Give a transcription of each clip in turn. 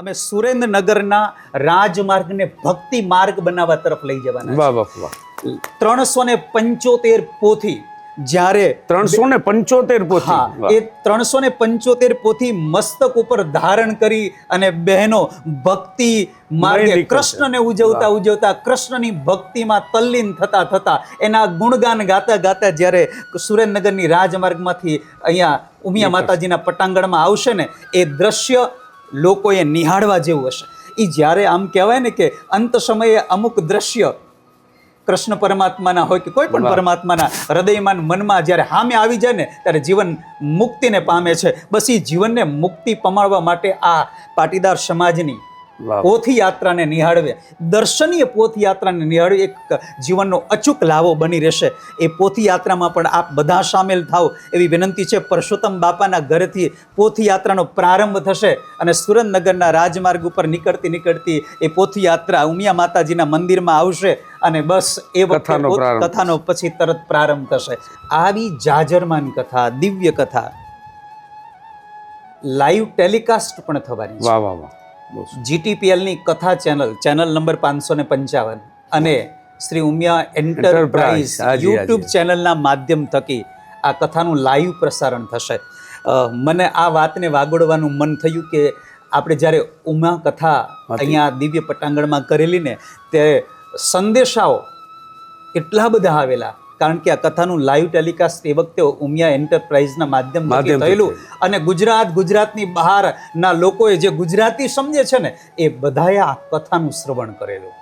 અમે સુરેન્દ્રનગરના રાજમાર્ગને ભક્તિ માર્ગ બનાવવા તરફ લઈ જવાના વાહ વાહ વાહ. ત્રણસો ને પંચોતેર પોથી જ્યારે ત્રણસો ને પંચોતેર પોથી? હા એ ત્રણસો ને પંચોતેર પોથી મસ્તક ઉપર ધારણ કરી અને બહેનો ભક્તિ માર્ગે કૃષ્ણને ઉજવતા ઉજવતા કૃષ્ણની ભક્તિમાં તલ્લીન થતા થતા એના ગુણગાન ગાતા ગાતા જ્યારે સુરેન્દ્રનગરની રાજમાર્ગમાંથી અહીંયા ઉમિયા માતાજીના પટાંગણમાં આવશે ને એ દ્રશ્ય લોકોએ નિહાળવા જેવું હશે. એ જ્યારે આમ કહેવાય ને કે અંત સમયે અમુક દ્રશ્ય કૃષ્ણ પરમાત્માના હોય કે કોઈ પણ પરમાત્માના હૃદયમાં મનમાં જ્યારે સામે આવી જાય ને ત્યારે જીવન મુક્તિને પામે છે. બસ એ જીવનને મુક્તિ પમાડવા માટે આ પાટીદાર સમાજની વાહ. પોથી યાત્રાને નિહાળવે. દર્શનીય પોથયાત્રાને નિહાળવી. એક જીવનનો અચૂક લાવો બની રહેશે. એ પોથયાત્રામાં પણ આપ બધા સામેલ થાવ એવી વિનંતી છે. પરસોત્તમ બાપાના ઘરેથી પોથયાત્રાનો પ્રારંભ થશે અને સુરેન્દ્રનગરના રાજમાર્ગ ઉપર નીકળતી નીકળતી એ પોથયાત્રા ઉમિયા માતાજીના મંદિરમાં આવશે અને બસ એ વખતે કથાનો પછી તરત પ્રારંભ થશે. આવી જાજરમાન કથા દિવ્ય કથા લાઈવ ટેલિકાસ્ટ પણ થવાની વાહ વાહ વાહ. જીટીપીએલની કથા ચેનલ ચેનલ નંબર પાંચસો ને પંચાવન. અને શ્રી ઉમિયા એન્ટરપ્રાઇઝ યુટ્યુબ ચેનલના માધ્યમ થકી આ કથાનું લાઈવ પ્રસારણ થશે. મને આ વાતને વાગોડવાનું મન થયું કે આપણે જ્યારે ઉમા કથા અહીંયા દિવ્ય પટાંગણમાં કરેલી ને તે સંદેશાઓ એટલા બધા આવેલા કારણ કે આ કથાનું લાઈવ ટેલિકાસ્ટ એ વખતે ઉમિયા એન્ટરપ્રાઇઝના માધ્યમથી થયેલું. અને ગુજરાત ગુજરાતની બહારના લોકોએ જે ગુજરાતી સમજે છે ને એ બધાએ આ કથાનું શ્રવણ કરેલું.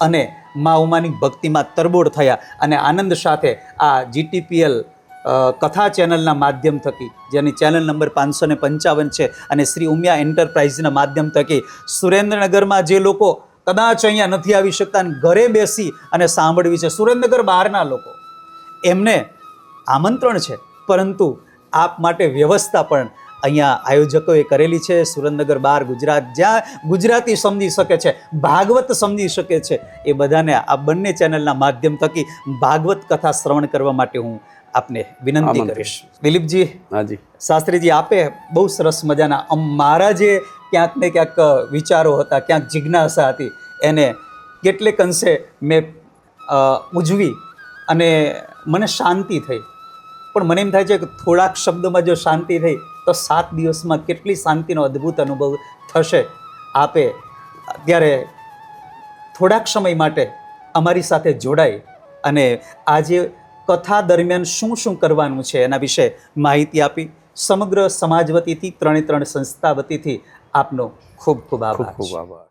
અને મા ઉમાની ભક્તિમાં તરબોળ થયા અને આનંદ સાથે આ જીટીપીએલ કથા ચેનલના માધ્યમ થકી જેની ચેનલ નંબર પાંચસો ને પંચાવન છે અને શ્રી ઉમિયા એન્ટરપ્રાઇઝના માધ્યમ થકી સુરેન્દ્રનગરમાં જે લોકો કદાચ અહીંયા નથી આવી શકતા અને ઘરે બેસી અને સાંભળવી છે સુરેન્દ્રનગર બહારના લોકો. એમને આમંત્રણ છે. પરંતુ આપ માટે વ્યવસ્થા પણ અહીંયા આયોજકોએ કરેલી છે. સુરેન્દ્રનગર બહાર ગુજરાત જ્યાં ગુજરાતી સમજી શકે છે ભાગવત સમજી શકે છે એ બધાને આ બંને ચેનલના માધ્યમ થકી ભાગવત કથા શ્રવણ કરવા માટે હું આપને વિનંતી કરીશ. દિલીપજી હાજી શાસ્ત્રીજી આપે બહુ સરસ મજાના અમ મારા જે ક્યાંક ને ક્યાંક વિચારો હતા ક્યાંક જિજ્ઞાસા હતી એને કેટલેક અંશે મેં ઉજવી અને મને શાંતિ થઈ. પણ મને એમ થાય છે કે થોડાક શબ્દોમાં જો શાંતિ થઈ તો સાત દિવસમાં કેટલી શાંતિનો અદ્ભુત અનુભવ થશે. આપે અત્યારે થોડાક સમય માટે અમારી સાથે જોડાઈ અને આજે કથા દરમિયાન શું શું કરવાનું છે એના વિશે માહિતી આપી. સમગ્ર સમાજ વતીથી ત્રણે ત્રણ સંસ્થા વતીથી આપનો ખૂબ ખૂબ ખૂબ આભાર. ખૂબ આભાર.